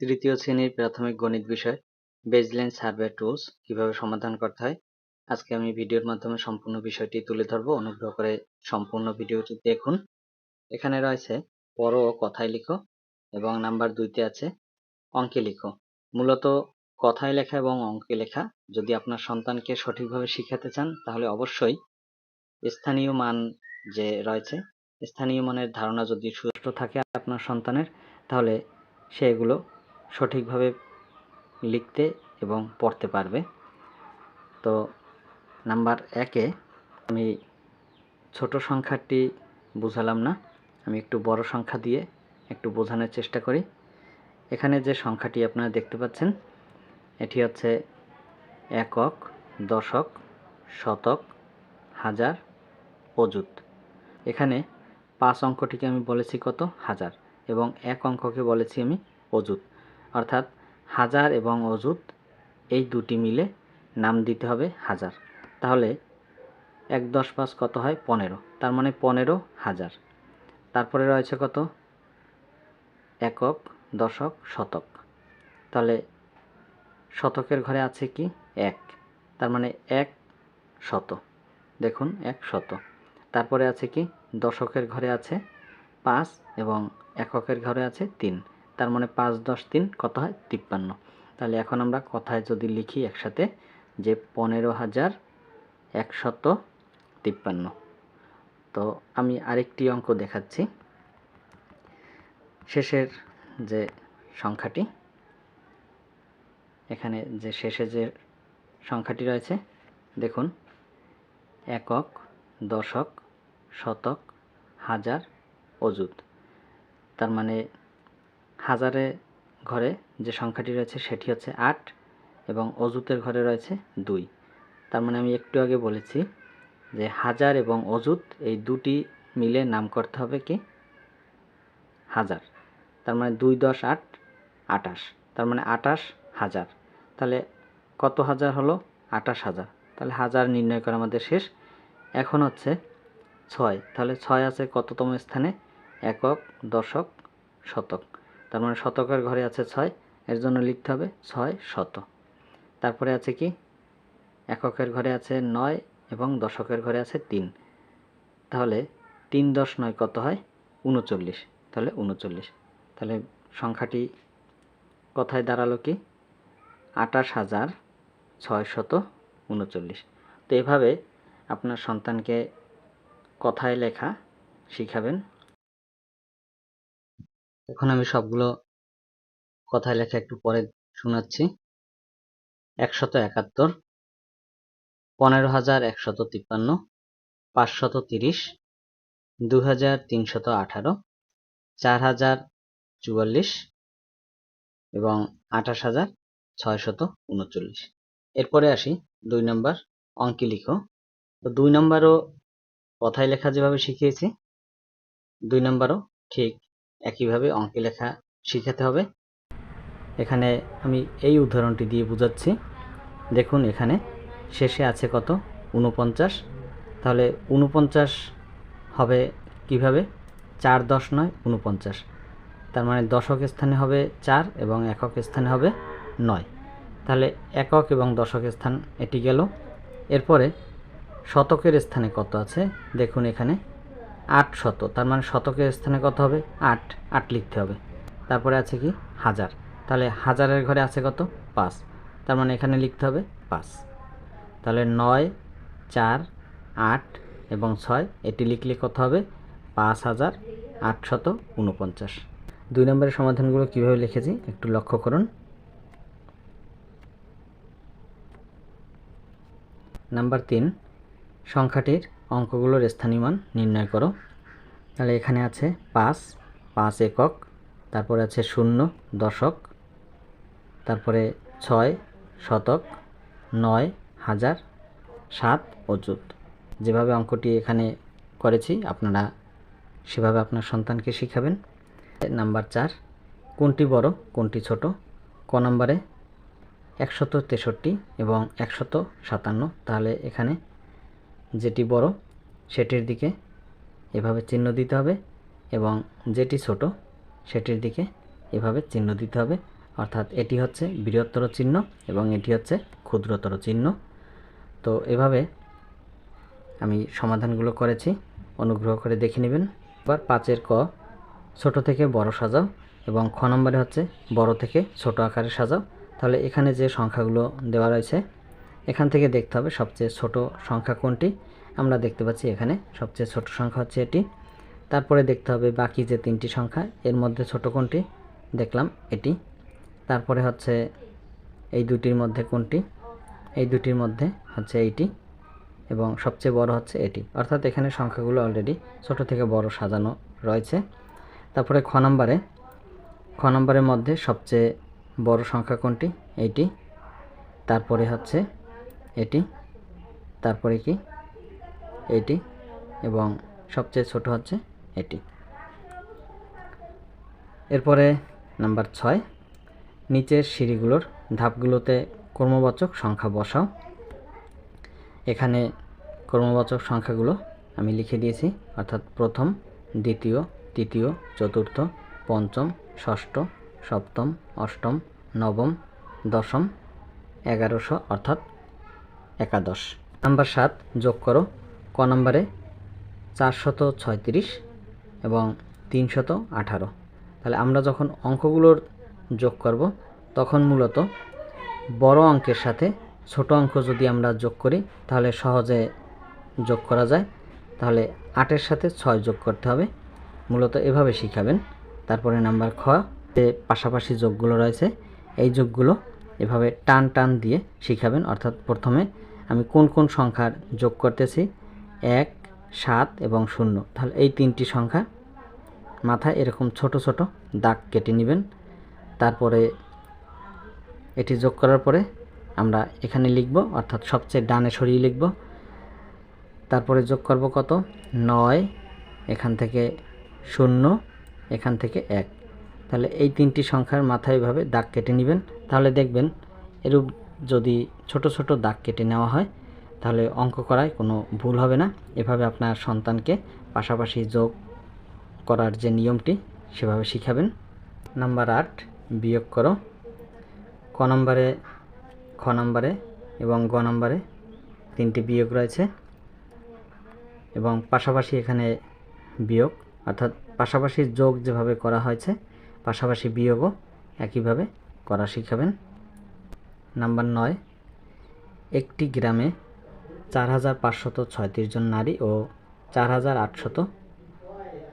তৃতীয় শ্রেণির প্রাথমিক গণিত বিষয় বেজলাইন সার্ভে টুলস কীভাবে সমাধান করতে হয়। আজকে আমি ভিডিওর মাধ্যমে সম্পূর্ণ বিষয়টি তুলে ধরবো। অনুগ্রহ করে সম্পূর্ণ ভিডিওটি দেখুন। এখানে রয়েছে পড় ও কথায় লিখো এবং নাম্বার দুইতে আছে অঙ্কে লিখো। মূলত কথায় লেখা এবং অঙ্কে লেখা। যদি আপনার সন্তানকে সঠিকভাবে শিখাতে চান, তাহলে অবশ্যই স্থানীয় মান যে রয়েছে, স্থানীয় মানের ধারণা যদি সুস্থ থাকে আপনার সন্তানের, তাহলে সে এগুলো সঠিকভাবে লিখতে এবং পড়তে পারবে। তো নাম্বার একে আমি ছোট সংখ্যাটি বুঝালাম না। আমি একটু বড় সংখ্যা দিয়ে একটু বোঝানোর চেষ্টা করি। এখানে যে সংখ্যাটি আপনারা দেখতে পাচ্ছেন, এটি হচ্ছে একক, দশক, শতক, হাজার, অযুত। এখানে পাঁচ অঙ্কটিকে আমি বলেছি কত? হাজার। এবং এক অঙ্ককে বলেছি আমি অযুত। অর্থাৎ হাজার এবং অযুত, এই দুটি মিলে নাম দিতে হবে হাজার। তাহলে এক দশ পাঁচ কত হয়? পনেরো। তার মানে পনেরো হাজার। তারপরে রয়েছে কত? একক, দশক, শতক। তাহলে শতকের ঘরে আছে কি? এক। তার মানে এক শত। দেখুন, এক শত। তারপরে আছে কি? দশকের ঘরে আছে পাঁচ এবং এককের ঘরে আছে তিন। তার মানে পাঁচ দশ তিন কত হয়? তিপ্পান্ন। তাহলে এখন আমরা কথায় যদি লিখি একসাথে যে পনেরো হাজার একশত তিপ্পান্ন। তো আমি আরেকটি অঙ্ক দেখাচ্ছি। শেষের যে সংখ্যাটি, এখানে যে শেষে যে সংখ্যাটি রয়েছে, দেখুন, একক, দশক, শতক, হাজার, অযুত। তার মানে হাজারে ঘরে যে সংখ্যাটি রয়েছে সেটি হচ্ছে আট এবং অজুতের ঘরে রয়েছে দুই। তার মানে আমি একটু আগে বলেছি যে হাজার এবং অজুত এই দুটি মিলে নাম করতে হবে কি? হাজার। তার মানে দুই দশ আট আটাশ। তার মানে আটাশ হাজার। তাহলে কত হাজার হলো? আটাশ হাজার। তাহলে হাজার নির্ণয় করা আমাদের শেষ। এখন হচ্ছে ছয়। তাহলে ছয় আছে কততম স্থানে? একক, দশক, শতক। তার মানে শতকের ঘরে আছে ছয়, এর জন্য লিখতে হবে ছয় শত। তারপরে আছে কি? এককের ঘরে আছে নয় এবং দশকের ঘরে আছে তিন। তাহলে তিন দশ নয় কত হয়? উনচল্লিশ। তাহলে উনচল্লিশ। তাহলে সংখ্যাটি কথায় দাঁড়াল কি? আটাশ হাজার ছয়শত উনচল্লিশ। তো এভাবে আপনার সন্তানকে কথায় লেখা শিখাবেন। এখন আমি সবগুলো কথায় লেখা একটু পরে শোনাচ্ছি। একশত একাত্তর, পনেরো হাজার একশত তিপ্পান্ন, পাঁচশত তিরিশ দু হাজার তিনশত আঠারো চার হাজার চুয়াল্লিশ এবং আঠাশ হাজার ছয়শত উনচল্লিশ। এরপরে আসি দুই নম্বর অঙ্কে লিখো। তো দুই নম্বরও কথায় লেখা যেভাবে শিখিয়েছি, দুই নম্বরও ঠিক একইভাবে অঙ্কে লেখা শিখাতে হবে। এখানে আমি এই উদাহরণটি দিয়ে বুঝাচ্ছি। দেখুন এখানে শেষে আছে কত? উনপঞ্চাশ তাহলে উনপঞ্চাশ হবে কীভাবে? চার দশ নয় উনপঞ্চাশ তার মানে দশক স্থানে হবে চার এবং একক স্থানে হবে নয়। তাহলে একক এবং দশক স্থান এটি গেল। এরপরে শতকের স্থানে কত আছে? দেখুন এখানে আট শত। তার মানে শতকের স্থানে কত হবে? আট। আট লিখতে হবে। তারপরে আছে কি? হাজার। তাহলে হাজারের ঘরে আছে কত? পাঁচ। তার মানে এখানে লিখতে হবে পাঁচ। তাহলে নয়, চার, আট এবং ছয়, এটি লিখলে কত হবে? পাঁচ হাজার আটশত উনপঞ্চাশ দুই নম্বরের সমাধানগুলো কীভাবে লিখেছি? একটু লক্ষ্য করুন। নাম্বার তিন, সংখ্যাটির অঙ্কগুলোর স্থানীয় মান নির্ণয় করো। তাহলে এখানে আছে পাঁচ পাঁচ একক, তারপরে আছে শূন্য, দশক, তারপরে ছয়, শতক, নয়, হাজার, সাত অযুত যেভাবে অঙ্কটি এখানে করেছি, আপনারা সেভাবে আপনার সন্তানকে শিখাবেন। নাম্বার চার, কোনটি বড়, কোনটি ছোট? ক নম্বরে একশত তেষট্টি এবং একশত সাতান্ন। তাহলে এখানে যেটি বড়, সেটির দিকে এভাবে চিহ্ন দিতে হবে এবং যেটি ছোট, সেটির দিকে এভাবে চিহ্ন দিতে হবে। অর্থাৎ এটি হচ্ছে বৃহত্তর চিহ্ন এবং এটি হচ্ছে ক্ষুদ্রতর চিহ্ন। তো এভাবে আমি সমাধানগুলো করেছি। অনুগ্রহ করে দেখে নেবেন। এবার পাঁচের ক, ছোট থেকে বড় সাজাও এবং খ নম্বরে হচ্ছে বড় থেকে ছোট আকারে সাজাও। তাহলে এখানে যে সংখ্যাগুলো দেওয়া রয়েছে এখান থেকে দেখতে হবে সবচেয়ে ছোট সংখ্যা কোনটি। আমরা দেখতে পাচ্ছি এখানে সবচেয়ে ছোট সংখ্যা হচ্ছে এটি। তারপরে দেখতে হবে বাকি যে তিনটি সংখ্যা, এর মধ্যে ছোট কোনটি? দেখলাম এটি। তারপরে হচ্ছে এই দুটির মধ্যে কোনটি? এই দুটির মধ্যে হচ্ছে এইটি এবং সবচেয়ে বড় হচ্ছে এটি। অর্থাৎ এখানে সংখ্যাগুলো অলরেডি ছোট থেকে বড় সাজানো রয়েছে। তারপরে খ নম্বরে, খ নম্বরের মধ্যে সবচেয়ে বড় সংখ্যা কোনটি? এইটি। তারপরে হচ্ছে এটি, তারপরে কি? এটি, এবং সবচেয়ে ছোট হচ্ছে এটি। এরপরে নাম্বার ছয়, নিচের সিঁড়িগুলোর ধাপগুলোতে কর্মবাচক সংখ্যা বসাও। এখানে কর্মবাচক সংখ্যাগুলো আমি লিখে দিয়েছি, অর্থাৎ প্রথম, দ্বিতীয়, তৃতীয়, চতুর্থ, পঞ্চম, ষষ্ঠ, সপ্তম, অষ্টম, নবম, দশম, এগারোশো, অর্থাৎ একাদশ। নাম্বার সাত, যোগ করো। ক নম্বরে? চারশত ছয়ত্রিশ এবং তিনশত আঠারো। তাহলে আমরা যখন অঙ্কগুলোর যোগ করব, তখন মূলত বড় অঙ্কের সাথে ছোট অঙ্ক যদি আমরা যোগ করি, তাহলে সহজে যোগ করা যায়। তাহলে আটের সাথে ছয় যোগ করতে হবে। মূলত এভাবে শিখাবেন। তারপরে নাম্বার খ যে পাশাপাশি যোগগুলো রয়েছে। এই যোগগুলো এভাবে টান টান দিয়ে শিখাবেন। অর্থাৎ প্রথমে আমি কোন কোন সংখ্যার যোগ করতেছি? এক, সাত এবং শূন্য। তাহলে এই তিনটি সংখ্যা মাথায় এরকম ছোট ছোট দাগ কেটে নেবেন। তারপরে এটি যোগ করার পরে আমরা এখানে লিখব, অর্থাৎ সবচেয়ে ডানে সরিয়ে লিখব। তারপরে যোগ করব কত? নয়, এখান থেকে শূন্য, এখান থেকে এক। তাহলে এই তিনটি সংখ্যার মাথায় এভাবে দাগ কেটে নেবেন। তাহলে দেখবেন এরূপ যদি ছোট ছোট দাগ কেটে নেওয়া হয়, তাহলে অঙ্ক করায় কোনো ভুল হবে না। এভাবে আপনার সন্তানকে পাশাপাশি যোগ করার যে নিয়মটি, সেভাবে শিখাবেন। নাম্বার আট, বিয়োগ করো। ক নম্বরে, খ নম্বরে এবং গ নম্বরে তিনটি বিয়োগ রয়েছে। এবং পাশাপাশি এখানে বিয়োগ, অর্থাৎ পাশাপাশি যোগ যেভাবে করা হয়েছে, পাশাপাশি বিয়োগও একইভাবে করা শিখাবেন। নাম্বার নয়। একটি গ্রামে চার হাজার পাঁচশত ছয়ত্রিশ জন নারী ও চার হাজার আটশত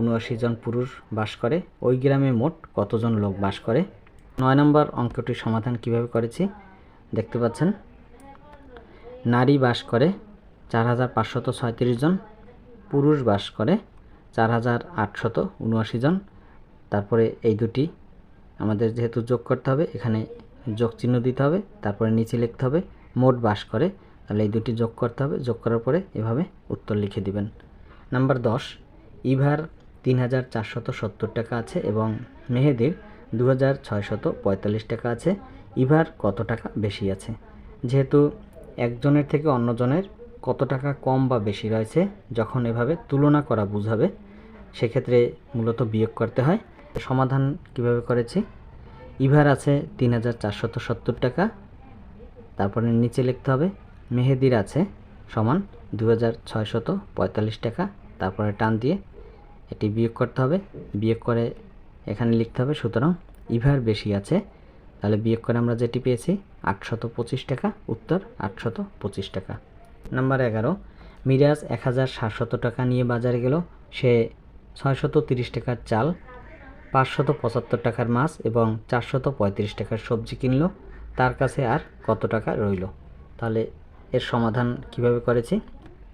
উনআশি জন পুরুষ বাস করে। ওই গ্রামে মোট কতজন লোক বাস করে? নয় নম্বর অঙ্কটির সমাধান কীভাবে করেছি দেখতে পাচ্ছেন। নারী বাস করে চার হাজার পাঁচশত ছয়ত্রিশ জন, পুরুষ বাস করে চার হাজার আটশত উনআশি জন। তারপরে এই দুটি আমাদের যেহেতু যোগ করতে হবে, এখানে যোগ চিহ্ন দিতে হবে, তারপরে নিচে লিখতে হবে, মোট বাস করে। তাহলে এই দুটি যোগ করতে হবে, যোগ করার পরে এভাবে উত্তর লিখে দিবেন। নাম্বার দশ, ইভার তিন হাজার চারশত সত্তর টাকা আছে এবং মেহেদির দু হাজার ছয়শত পঁয়তাল্লিশ টাকা আছে। ইভার কত টাকা বেশি আছে? যেহেতু একজনের থেকে অন্যজনের কত টাকা কম বা বেশি রয়েছে, যখন এভাবে তুলনা করা বুঝাবে, সেক্ষেত্রে মূলত বিয়োগ করতে হয়। সমাধান কীভাবে করেছি? ইভার আছে তিন হাজার চারশত সত্তর টাকা। তারপরে নিচে লিখতে হবে, মেহেদির আছে সমান দু হাজার ছয়শত পঁয়তাল্লিশ টাকা। তারপরে টান দিয়ে এটি বিয়োগ করতে হবে। বিয়োগ করে এখানে লিখতে হবে, সুতরাং ইভার বেশি আছে। তাহলে বিয়োগ করে আমরা যেটি পেয়েছি, আটশত পঁচিশ টাকা, উত্তর আটশত পঁচিশ টাকা। নাম্বার এগারো, মিরাজ এক হাজার সাতশত টাকা নিয়ে বাজারে গেল। সে ছয়শত তিরিশ টাকার চাল পাঁচশত পঁচাত্তর টাকার মাছ এবং চারশত পঁয়ত্রিশ টাকার সবজি কিনলো। তার কাছে আর কত টাকা রইল? তাহলে এর সমাধান কীভাবে করেছি?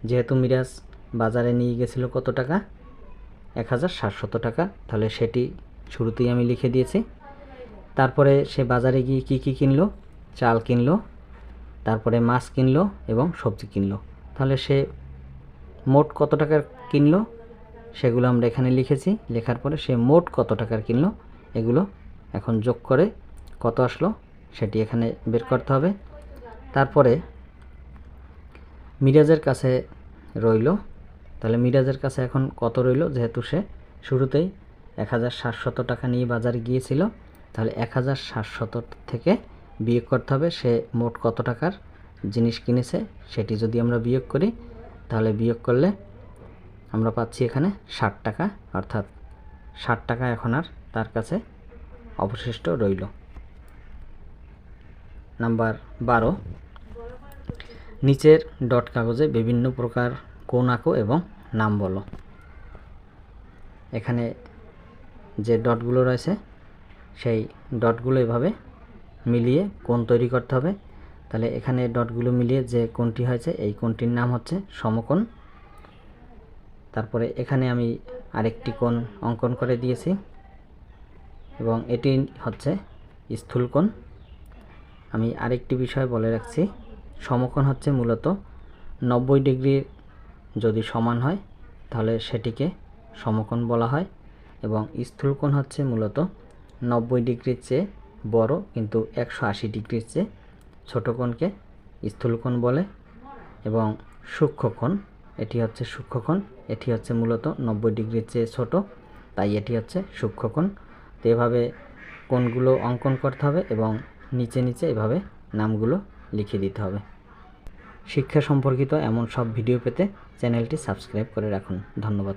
যেহেতু মিরাজ বাজারে নিয়ে গেছিল কত টাকা? এক হাজার সাতশত টাকা। তাহলে সেটি শুরুতেই আমি লিখে দিয়েছি। তারপরে সে বাজারে গিয়ে কী কী কিনলো? চাল কিনলো, তারপরে মাছ কিনলো এবং সবজি কিনলো। তাহলে সে মোট কত টাকার কিনলো? সেগুলো আমরা এখানে লিখেছি। লেখার পরে সে মোট কত টাকার কিনলো, এগুলো এখন যোগ করে কত আসলো সেটি এখানে বের করতে হবে। তারপরে মিরাজের কাছে রইল। তাহলে মিরাজের কাছে এখন কত রইল? যেহেতু সে শুরুতেই এক টাকা নিয়ে বাজারে গিয়েছিল, তাহলে এক থেকে বিয়োগ করতে হবে। সে মোট কত টাকার জিনিস কিনেছে সেটি যদি আমরা বিয়োগ করি, তাহলে বিয়োগ করলে আমরা পাচ্ছি এখানে ষাট টাকা, অর্থাৎ ষাট টাকা এখন আর তার কাছে অবশিষ্ট রইল। নাম্বার বারো, নিচের ডট কাগজে বিভিন্ন প্রকার কোণ আঁকো এবং নাম বলো। এখানে যে ডটগুলো রয়েছে, সেই ডটগুলো এভাবে মিলিয়ে কোন তৈরি করতে হবে। তাহলে এখানে ডটগুলো মিলিয়ে যে কোনটি হয়েছে, এই কোনটির নাম হচ্ছে সমকোণ তারপরে এখানে আমি আরেকটি কোণ অঙ্কন করে দিয়েছি। এবং এটি হচ্ছে স্থূলকোণ আমি আরেকটি বিষয় বলে রাখছি, সমকোণ হচ্ছে মূলত নব্বই ডিগ্রির যদি সমান হয়, তাহলে সেটিকে সমকোণ বলা হয়। এবং স্থূলকোণ হচ্ছে মূলত নব্বই ডিগ্রির চেয়ে বড় কিন্তু একশো আশি ডিগ্রির চেয়ে ছোটো কোণকে স্থূলকোণ বলে। এবং সূক্ষ্মকোণ এটি হচ্ছে সূক্ষ্মকোণ, এটি হচ্ছে মূলত নব্বই ডিগ্রির চেয়ে ছোট, তাই এটি হচ্ছে সূক্ষ্মকোণ। তো এভাবে কোণগুলো অঙ্কন করতে হবে এবং নিচে নিচে এভাবে নামগুলো লিখে দিতে হবে। শিক্ষা সম্পর্কিত এমন সব ভিডিও পেতে চ্যানেলটি সাবস্ক্রাইব করে রাখুন। ধন্যবাদ।